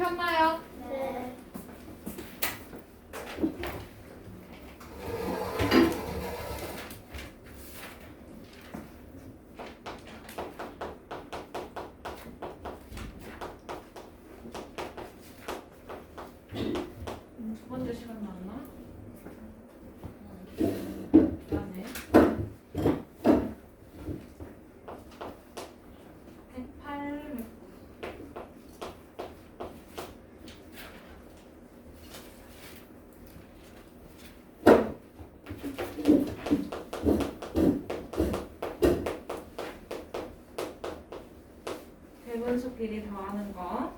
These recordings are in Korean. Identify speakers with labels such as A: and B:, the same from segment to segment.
A: 폈나요?
B: 네.
A: 음, 두 번째 시간 맞나? 맞네. 108. 대분수끼리 더하는 거.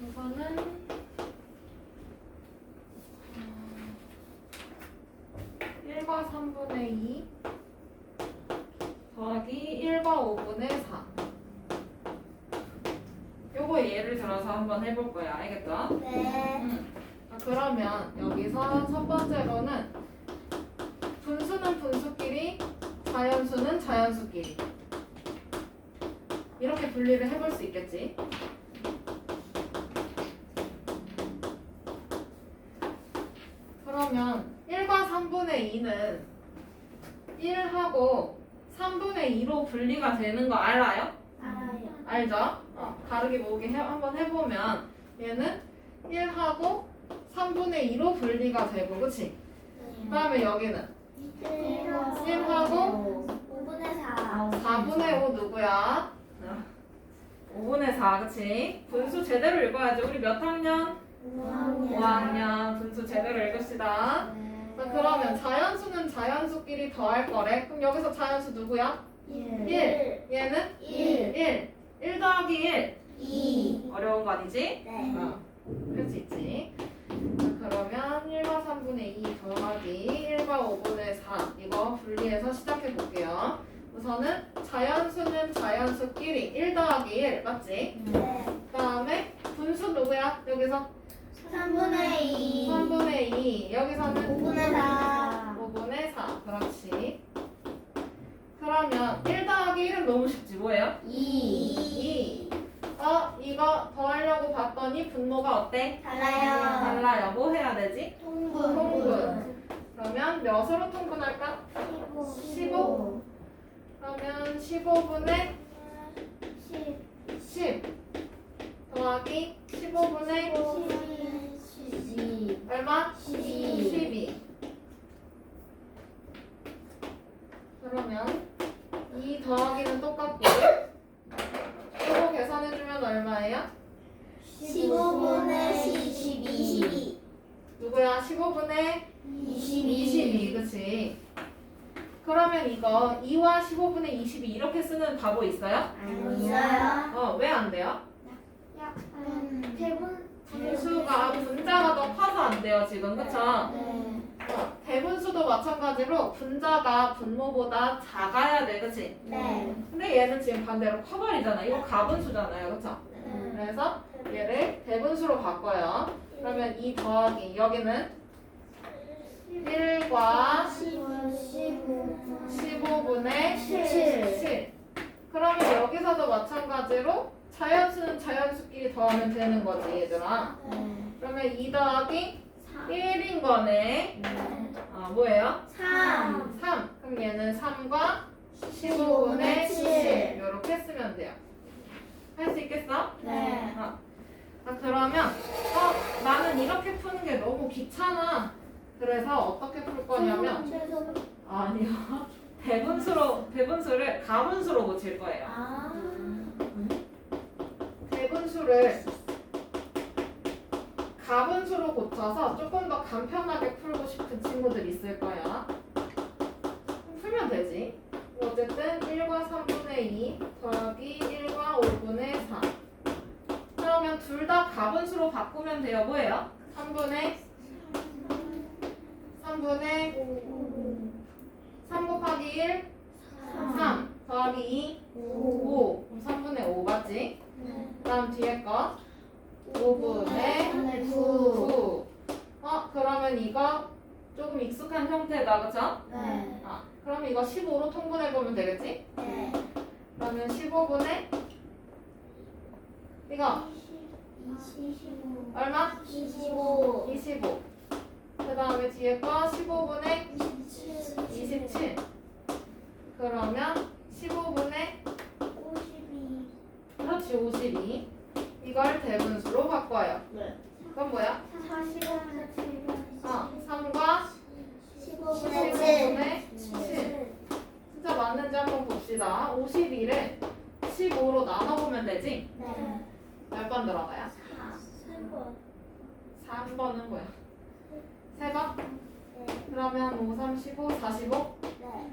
A: 이거는 음, 1과 3분의 2 더하기 1과 5분의 4 요거 예를 들어서 한번 해볼 거야 알겠죠?
B: 네.
A: 음. 아, 그러면 여기서 첫 번째로는 분수는 분수끼리 자연수는 자연수끼리 이렇게 분리를 해볼 수 있겠지 그러면 1과 3분의 2는 1하고 3분의 2로 분리가 되는 거 알아요?
B: 알아요.
A: 알죠? 어, 다르게 모으기 해, 한번 해보면 얘는 1하고 3분의 2로 분리가 되고 그치? 그 다음에 여기는 1하고
B: 5분의 4.
A: 4분의 5 누구야? 5분의 4 그치? 분수 제대로 읽어야지 우리 몇 학년? 5학년 분수 제대로 읽읍시다 자, 그러면 자연수는 자연수끼리 더할 거래 그럼 여기서 자연수 누구야? 1 얘는
B: 1.
A: 1 1 더하기 1
B: 2.
A: 어려운 거 아니지?
B: 네.
A: 어, 할수 있지. 자, 그러면 1과 3분의 2 더하기 1과 5분의 4 이거 분리해서 시작해 볼게요. 우선은 자연수는 자연수끼리 1 더하기 1 맞지?
B: 네.
A: 그 다음에 분수 누구야? 여기서
B: 3분의 2.
A: 3분의 2 여기서는
B: 5분의 4.
A: 5분의 4 그렇지. 그러면 1 더하기 1은 너무 쉽지 뭐예요?
B: 2.
A: 2 어? 이거 더하려고 봤더니 분모가 어때?
B: 달라요.
A: 달라요. 뭐 해야 되지?
B: 통분.
A: 통분. 그러면 몇으로 통분할까?
B: 15.
A: 그러면 15분의
B: 10.
A: 10 더하기 15분의
B: 12.
A: 얼마?
B: 12.
A: 12 그러면 이 더하기는 똑같고 15 계산해주면 얼마예요?
B: 15분의 12. 22.
A: 누구야? 15분의 22 그치? 그러면 이거 2와 15분의 22 이렇게 쓰는 바보 있어요?
B: 있어요?
A: 어, 왜 안 돼요?
B: 약간 대분.
A: 분수가 분자가 더 커서 안 돼요 지금 그쵸?
B: 네.
A: 어, 대분수도 마찬가지로 분자가 분모보다 작아야 돼 그치?
B: 네.
A: 근데 얘는 지금 반대로 커버리잖아 이거 가분수잖아요 그쵸?
B: 네.
A: 그래서 얘를 대분수로 바꿔요 그러면 이 더하기 여기는 1과
B: 15.
A: 15분의
B: 7.
A: 7 그러면 여기서도 마찬가지로 자연수는 자연수끼리 더하면 되는 거지 얘들아
B: 네.
A: 그러면 2 더하기 1인 거네 아 뭐예요?
B: 3.
A: 3 그럼 얘는 3과 15분의 7 이렇게 쓰면 돼요 할 수 있겠어?
B: 네.
A: 아, 아, 그러면 어 나는 이렇게 푸는 게 너무 귀찮아 그래서 어떻게 풀 거냐면 아니요 대분수로 대분수를 가분수로 고칠 거예요
B: 아.
A: 대분수를 가분수로 고쳐서 조금 더 간편하게 풀고 싶은 친구들 있을 거야. 풀면 되지. 어쨌든 1과 3분의 2 더하기 1과 5분의 4. 그러면 둘 다 가분수로 바꾸면 돼요. 뭐예요? 3분의 3분의 3 곱하기 1 3 더하기 2 5 그럼 3분의 5 맞지? 그 다음 뒤에 거 5분의 9 어? 그러면 이거 조금 익숙한 형태다 그쵸?
B: 네.
A: 아, 그럼 이거 15로 통분해보면 되겠지?
B: 네.
A: 그러면 15분의 이거
B: 25.
A: 얼마?
B: 25.
A: 25. 그 다음에 뒤에 거 15분의
B: 27.
A: 27. 그러면 15분의
B: 52.
A: 그렇지 52. 이걸 대분수로 바꿔요.
B: 네.
A: 그건 뭐야?
B: 45분의 7.
A: 어, 3과
B: 15분의
A: 15분의
B: 7.
A: 7. 진짜 맞는지 한번 봅시다. 52를 15로 나눠보면 되지?
B: 네.
A: 몇번 들어가요?
B: 3번.
A: 3번은 뭐야? 3번?
B: 네.
A: 그러면 5, 3, 15, 45
B: 네.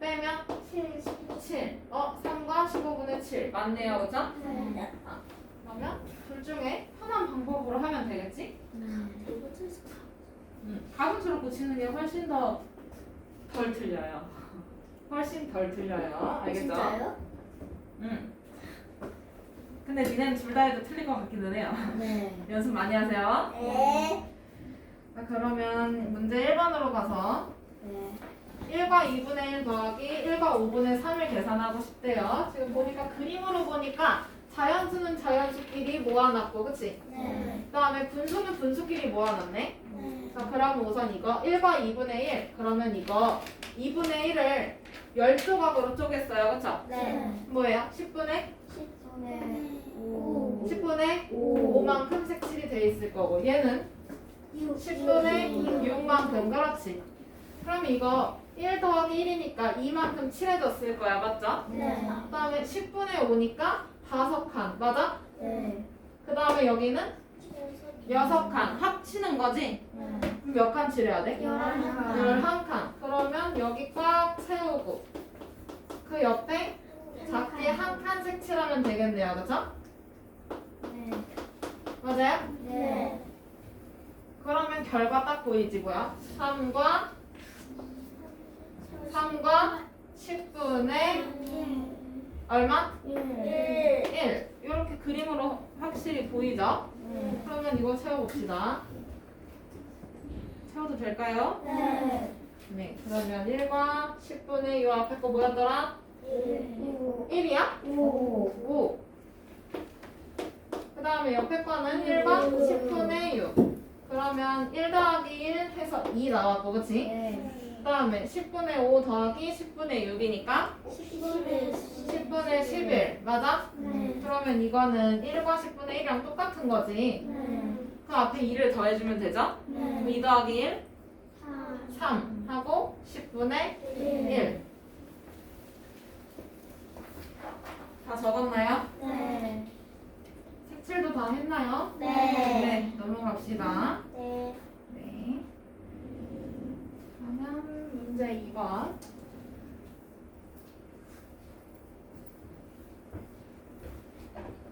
A: 빼면
B: 7.
A: 7. 어, 3과 15분의 7. 맞네요, 그죠?
B: 네.
A: 그러면 둘 중에 편한 방법으로 하면 되겠지? 음, 가분수로 고치는 게 훨씬 더 덜 틀려요. 훨씬 덜 틀려요. 알겠죠?
B: 진짜요?
A: 음. 근데 니네는 둘 다 해도 틀린 것 같기는 해요.
B: 네.
A: 연습 많이 하세요.
B: 네.
A: 자, 그러면 문제 1번으로 가서
B: 네.
A: 1과 2분의 1 더하기 1과 5분의 3을 계산하고 싶대요. 지금 보니까 그림으로 보니까 자연수는 자연수끼리 모아놨고, 그치?
B: 네.
A: 그 다음에 분수는 분수끼리 모아놨네.
B: 네.
A: 자, 그러면 우선 이거 1과 2분의 1. 그러면 이거 2분의 1을 10조각으로 쪼갰어요. 그쵸?
B: 네.
A: 뭐예요? 10분의?
B: 10분의 5.
A: 10분의
B: 오.
A: 5만큼 색칠이 돼 있을 거고 얘는 10분의 6만큼 그렇지. 그럼 이거 1 더하기 1이니까 2만큼 칠해졌을 거야. 맞죠?
B: 네.
A: 그 다음에 10분의 5니까 5칸. 맞아?
B: 네.
A: 그 다음에 여기는 6칸. 합치는 거지? 그럼 몇 칸 칠해야 돼?
B: 11칸.
A: 11칸. 그러면 여기 꽉 채우고 그 옆에 작게 한칸 색칠하면 되겠네요. 그쵸?
B: 네.
A: 맞아요?
B: 네.
A: 그러면 결과 딱 보이지 뭐야? 3과 3과 10분의 얼마?
B: 1.
A: 1 이렇게 그림으로 확실히 보이죠? 그러면 이거 채워봅시다 채워도 될까요?
B: 네.
A: 네 그러면 1과 10분의 이 앞에 거 뭐였더라? 1이야?
B: 5.
A: 5. 그 다음에 옆에 거는 1과 10분의 6. 그러면 1 더하기 1 해서 2 나왔고, 그치?
B: 네.
A: 그 다음에 10분의 5 더하기 10분의 6이니까
B: 10분의
A: 10분의 11. 맞아?
B: 네.
A: 그러면 이거는 1과 10분의 1이랑 똑같은 거지.
B: 네.
A: 그 앞에 2를 더해주면 되죠? 그럼
B: 네.
A: 2 더하기 1,
B: 4.
A: 3 하고 10분의
B: 1.
A: 1. 다 적었나요?
B: 네.
A: 색칠도 다 했나요?
B: 네.
A: 네, 넘어갑시다.
B: 네.
A: 네. 그러면 문제 2번.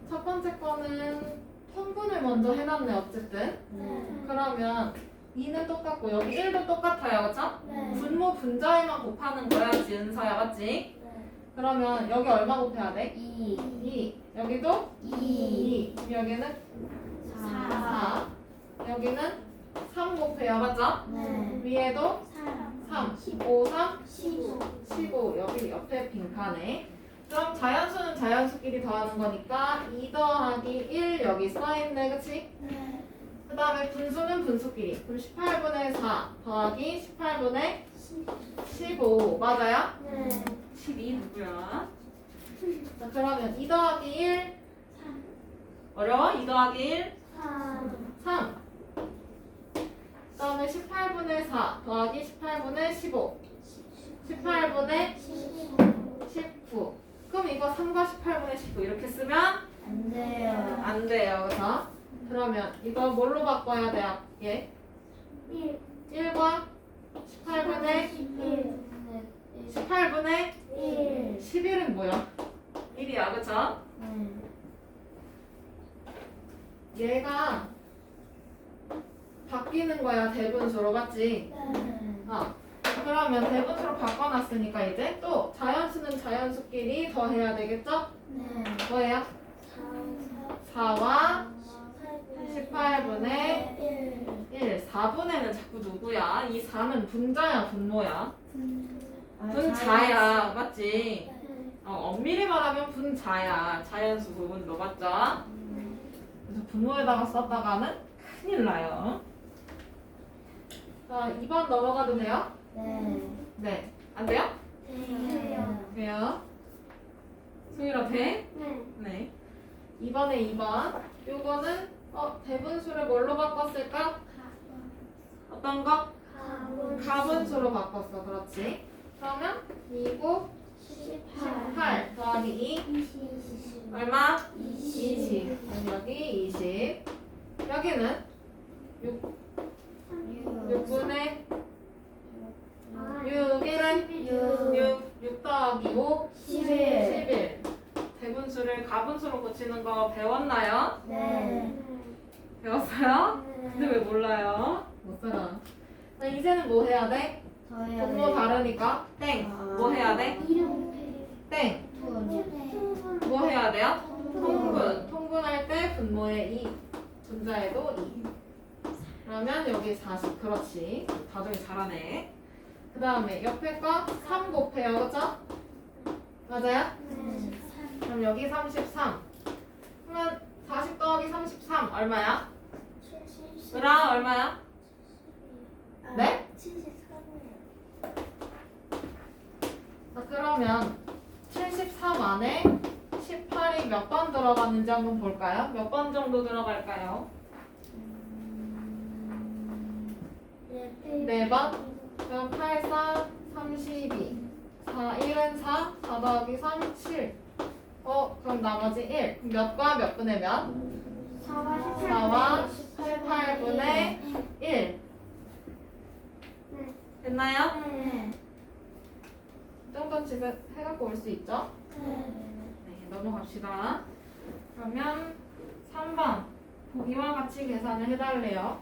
A: 첫 번째 거는 통분을 먼저 해놨네, 어쨌든.
B: 네.
A: 그러면 2는 똑같고, 여기 1도 똑같아요, 그쵸?
B: 네.
A: 분모 분자에만 곱하는 거야, 지은서야, 맞지?
B: 네.
A: 그러면 여기 얼마 곱해야 돼?
B: 2.
A: 2. 여기도
B: 2.
A: 2. 여기는
B: 4.
A: 4. 여기는 3 곱해요, 맞죠?
B: 네.
A: 위에도
B: 3.
A: 3. 5, 3,
B: 15.
A: 15 여기 옆에 빈칸에 그럼 자연수는 자연수끼리 더하는 거니까 2 더하기 1 여기 써있네 그치?
B: 네.
A: 그 다음에 분수는 분수끼리 그럼 18분의 4 더하기 18분의 15 맞아요?
B: 네.
A: 12 누구야? 자 그러면 2 더하기 1
B: 3.
A: 어려워? 2 더하기 1
B: 3.
A: 3그 다음에 18분의 4 더하기 18분의 15 18분의
B: 15.
A: 19 그럼 이거 3과 18분의 19 이렇게 쓰면
B: 안 돼요.
A: 안 돼요, 그죠? 그러면 이거 뭘로 바꿔야 돼? 얘
B: 1.
A: 1과 18분의
B: 11.
A: 18분의
B: 1.
A: 11은 뭐야? 1이야, 그죠?
B: 네.
A: 얘가 바뀌는 거야, 대분수로, 맞지?
B: 네.
A: 어. 그러면 대분수로 바꿔놨으니까 이제 또 자연수는 자연수끼리 더해야 되겠죠?
B: 네.
A: 뭐예요?
B: 4.
A: 4와 18분의
B: 1.
A: 1. 4분의는 자꾸 누구야? 이 4는 분자야, 분모야? 분자야, 맞지? 어, 엄밀히 말하면 분자야. 자연수 부분도 맞죠? 그래서 분모에다가 썼다가는 큰일 나요. 자, 2번 넘어가도 돼요?
B: 네.
A: 네. 안 돼요?
B: 돼요.
A: 돼요. 소율아 돼?
B: 네.
A: 네. 2번에 2번. 요거는 어, 대분수를 뭘로 바꿨을까? 어떤 거?
B: 가분.
A: 가분수로 바꿨어. 그렇지. 그러면 2고
B: 18.
A: 8 더하기 2
B: 20.
A: 얼마?
B: 20.
A: 20. 그럼 여기 20. 여기는 6, 6분의 6일은
B: 6.
A: 6, 6 더하기 5
B: 11.
A: 11. 대분수를 가분수로 고치는 거 배웠나요?
B: 네.
A: 배웠어요? 근데 왜 몰라요? 못 살아. 자, 이제는 뭐 해야 돼? 분모 다르니까 땡. 뭐 해야 돼? 땡. 뭐 해야 돼요? 통분. 통분할 때 분모에 2. 분자에도 2. 그러면 여기 40. 그렇지. 다들 잘하네. 그 다음에 옆에 거3 곱해요. 그죠? 맞아요? 그럼 여기 33. 그러면 40 더하기 33 얼마야? 으라 얼마야? 네?
B: 73이에요.
A: 자, 그러면 73 안에 18이 몇 번 들어갔는지 한번 볼까요? 몇 번 정도 들어갈까요? 네 번? 그럼 8, 4, 32. 4, 1은 4, 4 더하기 3, 7. 어, 그럼 나머지 1. 그럼 몇과 몇 분의 몇? 4와 18분의 1. 됐나요? 이 정도는 집에 해갖고 올 수 있죠? 네, 넘어갑시다. 그러면 3번. 보기와 같이 계산을 해달래요.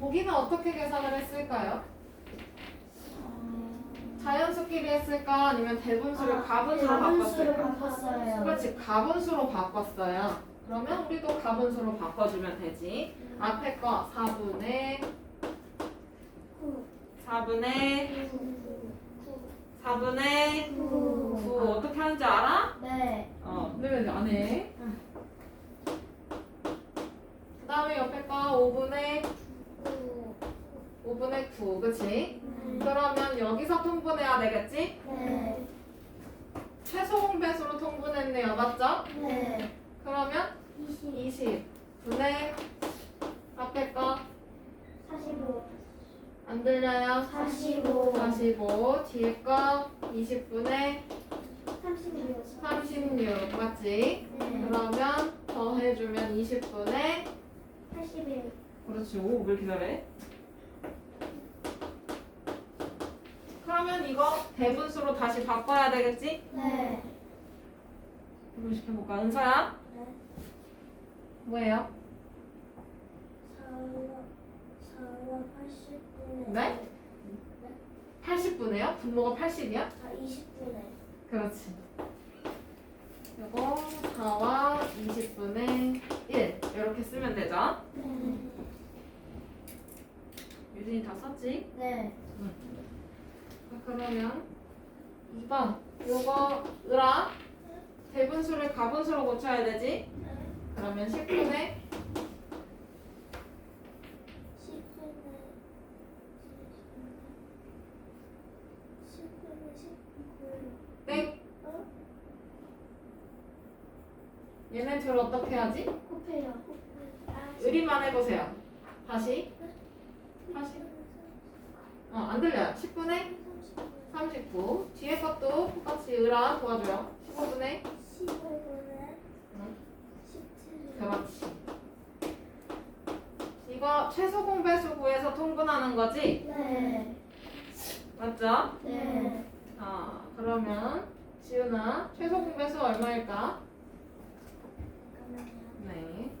A: 보기는 어떻게 계산을 했을까요? 자연수끼리 했을까? 아니면 대분수를 가분수로 바꿨을까?
B: 바꿨어요.
A: 그렇지, 가분수로 바꿨어요. 그러면 우리도 가분수로 바꿔주면 되지. 앞에 거 4분의 4분의 4분의 9 어떻게 하는지 알아?
B: 네.
A: 어, 근데 안 해. 그 다음에 옆에 거 5분의 5분의 9, 그치? 그러면 여기서 통분해야 되겠지?
B: 네.
A: 최소 공배수로 통분했네요, 맞죠?
B: 네.
A: 그러면 20 분의 앞에 거안
B: 45.
A: 들려요?
B: 45.
A: 45 뒤에 거 20분의
B: 36.
A: 36 맞지?
B: 네.
A: 그러면 더해주면 20분의
B: 81.
A: 그렇지 오 왜 이렇게 잘해? 그러면 이거 대분수로 다시 바꿔야 되겠지?
B: 네.
A: 이거 시켜볼까? 은서야?
B: 네.
A: 뭐예요?
B: 4와 4와 80분의
A: 네? 80분이에요? 분모가 80이야?
B: 아, 20분의
A: 그렇지 이거 4와 20분의 1 이렇게 쓰면 되죠?
B: 네.
A: 유진이 다 썼지?
B: 네.
A: 자, 그러면 2번 요거 으라 대분수를 가분수로 고쳐야 되지? 그러면 10분의
B: 10분의 10분의 19.
A: 땡
B: 어?
A: 얘네 둘 어떻게 하지?
B: 곱해요. 아,
A: 의리만 해보세요 다시 다시 어, 안 들려요 10분의 39 뒤에 것도 똑같이 으라 도와줘요 15분의
B: 15분의
A: 응.
B: 17.
A: 그렇지 이거 최소 공배수 구해서 통분하는 거지?
B: 네.
A: 맞죠?
B: 네.
A: 아 그러면 지은아 최소 공배수 얼마일까?
B: 잠깐만요.
A: 네.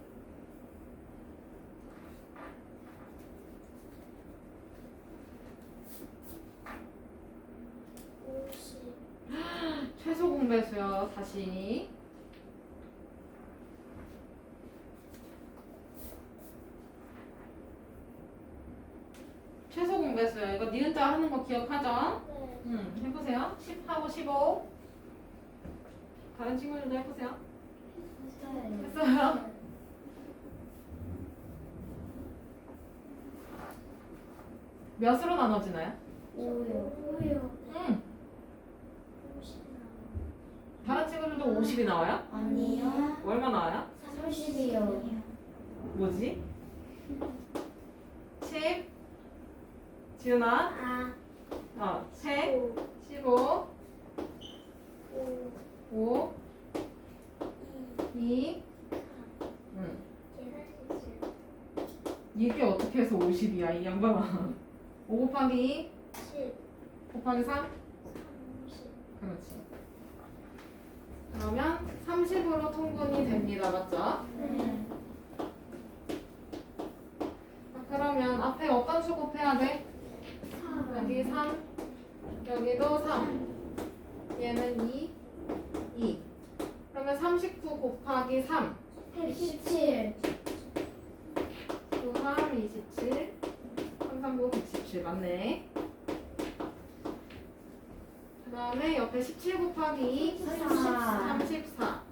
B: 오십.
A: 최소 공배수요 다시 최소 공배수요. 이거 니은 자 하는 거 기억하죠?
B: 네.
A: 음, 해보세요. 10하고 15. 다른 친구들도 해보세요. 했어요? 네. 몇으로 나눠지나요?
B: 오요. 오요.
A: 음, 다른 친구들도 50이 나와요?
B: 아니요.
A: 얼마 나와요?
B: 30이요.
A: 뭐지? 지은아
B: 아.
A: 어, 책
B: 오.
A: 15
B: 오.
A: 5
B: 이.
A: 2 응.
B: 계산했어요.
A: 이게 어떻게 해서 50이야 이 양반아 5 곱하기 2
B: 10.
A: 곱하기 3
B: 30.
A: 그렇지 그러면 30으로 통분이 됩니다 맞죠?
B: 네.
A: 자, 그러면 앞에 어떤 수 곱해야 돼?
B: 4.
A: 여기 3 여기도 3 얘는 2 2 그러면 39 곱하기 3
B: 117.
A: 9, 3, 27 3, 3, 9, 117 맞네. 그 다음에 옆에 17 곱하기 2
B: 34.
A: 34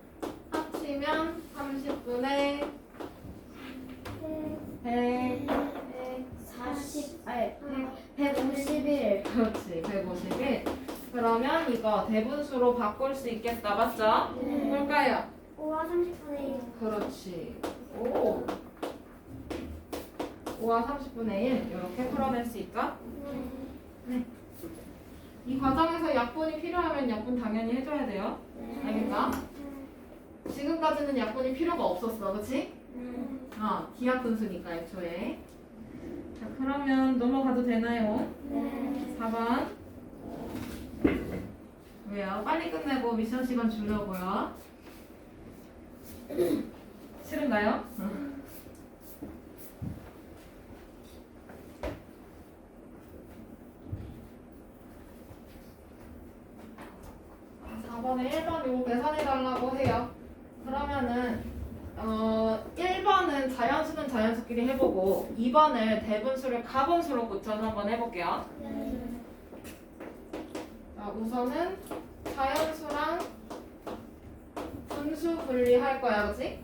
A: 합치면 30분의 100
B: 140. 아니, 151.
A: 그렇지 151 그러면 이거 대분수로 바꿀 수 있겠다 맞죠?
B: 네.
A: 뭘까요?
B: 5와 30분의 1.
A: 그렇지 오 5와 30분의 1 이렇게 풀어낼 수 있죠? 이 과정에서 약분이 필요하면 약분 당연히 해줘야 돼요 알겠죠? 지금까지는 약분이 필요가 없었어 그치? 어 기하 분수니까 애초에 자 그러면 넘어가도 되나요?
B: 네.
A: 4번 왜요? 빨리 끝내고 미션 시간 주려고요 싫은가요? 응. 자, 4번에 1번 요거 계산해 달라고 해요 그러면은 어 1번은 자연수는 자연수끼리 해보고 2번을 대분수를 가분수로 고쳐서 한번 해볼게요 자, 우선은 자연수랑 분수 분리할 거야, 그치?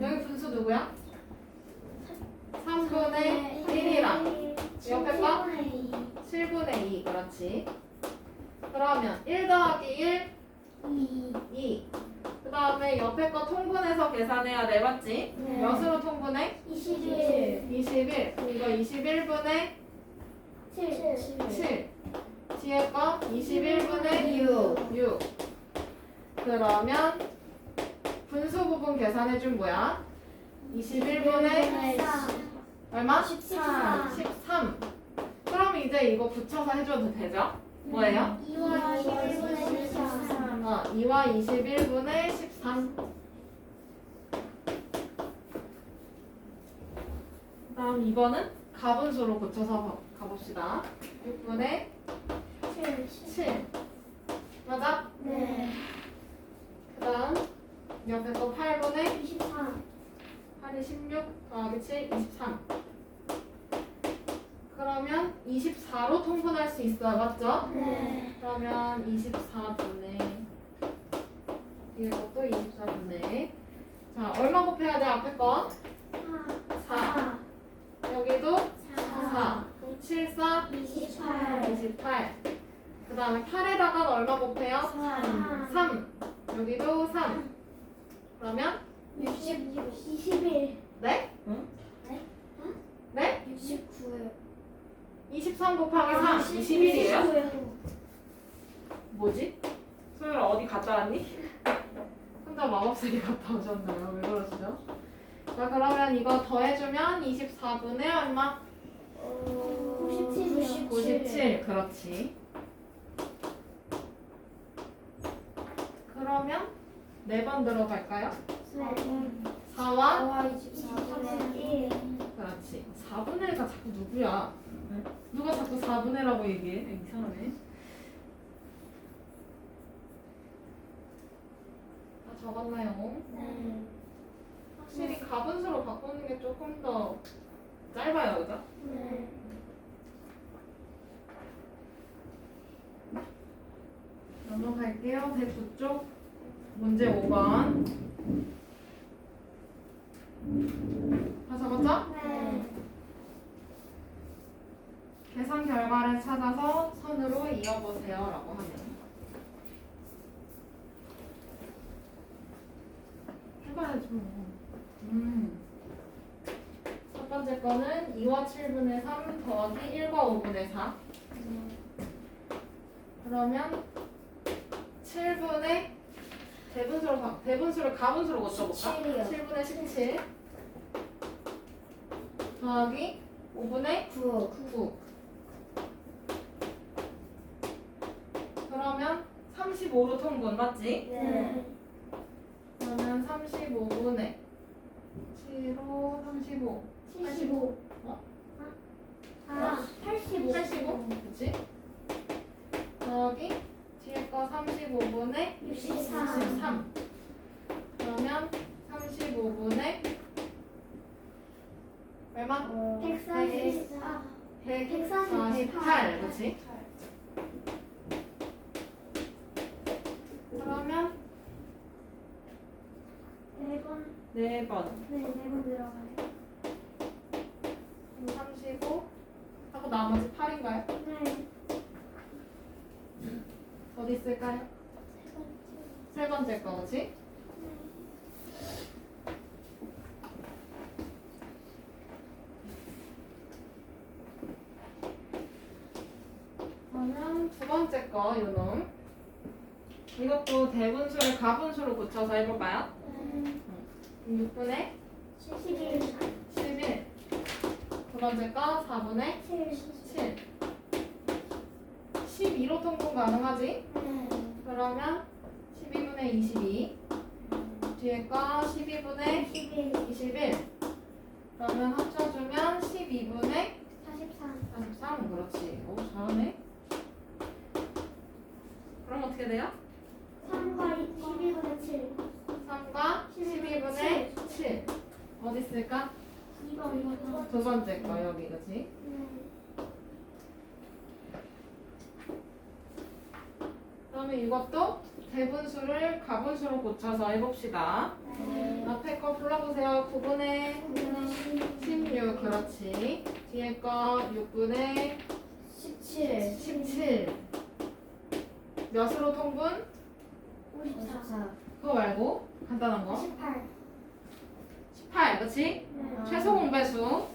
A: 여기 분수 누구야? 3분의 1이랑 옆에 거? 7분의 2, 그렇지. 그러면 1 더하기 1,
B: 2.
A: 2. 그 다음에 옆에 거 통분해서 계산해야 돼, 맞지?
B: 네.
A: 몇으로 통분해?
B: 21.
A: 21. 이거 21분의
B: 7.
A: 7. 뒤에 거 21분의 6. 6. 그러면 분수 부분 계산해 준 뭐야? 21분의 얼마?
B: 14.
A: 13. 그럼 이제 이거 붙여서 해줘도 되죠? 뭐예요?
B: 2와 21분의 13.
A: 어, 2와 21분의 13. 그 다음 2번은 가분수로 고쳐서 가- 가봅시다. 6분의
B: 7.
A: 7. 맞아?
B: 네.
A: 그 다음 옆에 거 8분의
B: 23.
A: 8이 16 더하기 7, 23. 그러면 24로 통분할 수 있어요. 맞죠?
B: 네.
A: 그러면 24분의 이것도 24분의 자 얼마 곱해야 돼 앞에 거? 4
B: 4.
A: 여기도
B: 4.
A: 4 7, 4,
B: 28.
A: 28 그 다음에 8에다가 얼마 곱해요?
B: 3.
A: 3 여기도 3 그러면
B: 60. 21.
A: 네?
B: 네?
A: 네?
B: 69요.
A: 23 곱하기 3 21이에요? 뭐지? 소율아 어디 갔다 왔니? 혼자 마법세계 갔다 오셨나요? 왜 그러시죠? 자 그러면 이거 더해주면 24분의 얼마?
B: 97.
A: 97 그렇지 그러면 네 번 들어갈까요? 4와
B: 4와 24분의 1.
A: 그렇지 4분의 1가 자꾸 누구야? 누가 자꾸 4분의라고 얘기해? 이상하네 다 적었나요?
B: 네.
A: 확실히 가분수로 바꾸는 게 조금 더 짧아요, 그죠?
B: 네.
A: 넘어갈게요. 109쪽 문제 5번. 다 적었죠?
B: 네.
A: 계산 이어보세요. 라고 하면. 해봐야죠. 음. 첫 번째 거는 2와 7분의 3 더하기 1과 5분의 4. 그러면 7분의 대분수로 가, 대분수를 가분수로 고쳐볼까?
B: 17이요.
A: 7분의 17 더하기 5분의
B: 9.
A: 9 그러면 35로 통분 맞지?
B: 네.
A: 그러면 35분의 7로 35
B: 75.
A: 어?
B: 아, 85.
A: 85 그치? 더하기 뒤에 거 35분의
B: 63.
A: 63 그러면 35분의 얼마?
B: 어, 144.
A: 148 그치? 그러면
B: 네 번.
A: 4번
B: 네, 네번 들어가요.
A: 35 하고 나머지 8인가요?
B: 네.
A: 어디 있을까요? 세 번째 거 그치? 그러면 두 번째 거 요놈 이것도 대분수를 가분수로 고쳐서 해볼까요?
B: 네.
A: 6분의
B: 71.
A: 11 두 번째 거 4분의
B: 7.
A: 7 12로 통분 가능하지?
B: 네.
A: 그러면 12분의 22 뒤에 거 12분의
B: 11.
A: 21 그러면 합쳐주면 12분의
B: 43.
A: 43 그렇지 오 잘하네 그럼 어떻게 돼요?
B: 3과 12분의 7.
A: 3과 12분의 7 어디 있을까?
B: 2번. 2번.
A: 두 번째 거 여기?
B: 네.
A: 그러면 이것도 대분수를 가분수로 고쳐서 해봅시다
B: 네.
A: 앞에 거 불러보세요 9분의
B: 9분의
A: 16 그렇지 뒤에 거 6분의
B: 17.
A: 17 몇으로 통분?
B: 54.
A: 그거 말고 간단한 거
B: 18.
A: 18 그치?
B: 네.
A: 최소 공배수 어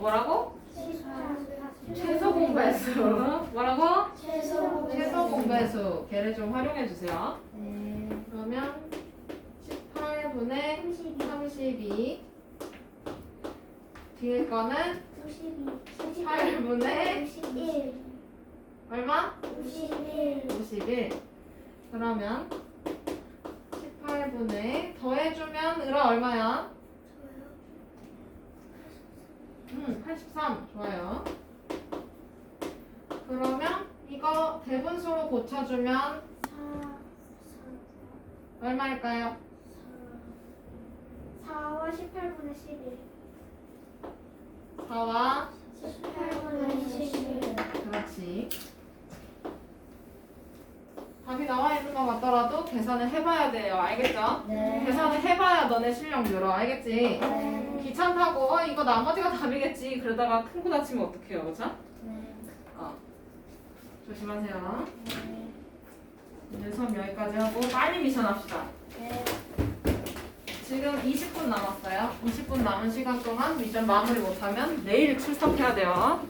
A: 뭐라고?
B: 18.
A: 최소 공배수 뭐라고? 최소 공배수 걔를 좀 활용해 주세요
B: 네.
A: 그러면 18분의
B: 32.
A: 32 뒤에 거는
B: 92.
A: 8분의
B: 51.
A: 얼마?
B: 51.
A: 51 그러면 18분의 더해주면 으라 얼마야? 음, 83 좋아요 그러면 이거 대분수로 고쳐주면
B: 4.
A: 얼마일까요?
B: 4와 18분의 11.
A: 4와
B: 18분의 11.
A: 그렇지 답이 나와 있는 것 같더라도 계산을 해봐야 돼요 알겠죠?
B: 네.
A: 계산을 해봐야 너네 실력 늘어 알겠지?
B: 네.
A: 귀찮다고 어, 이거 나머지가 답이겠지 그러다가 큰거 다치면 어떡해요 그쵸?
B: 네.
A: 어. 조심하세요
B: 네.
A: 오늘 수업 여기까지 하고 빨리 미션 합시다
B: 네.
A: 지금 20분 남았어요 20분 남은 시간 동안 미션 마무리 못하면 내일 출석해야 돼요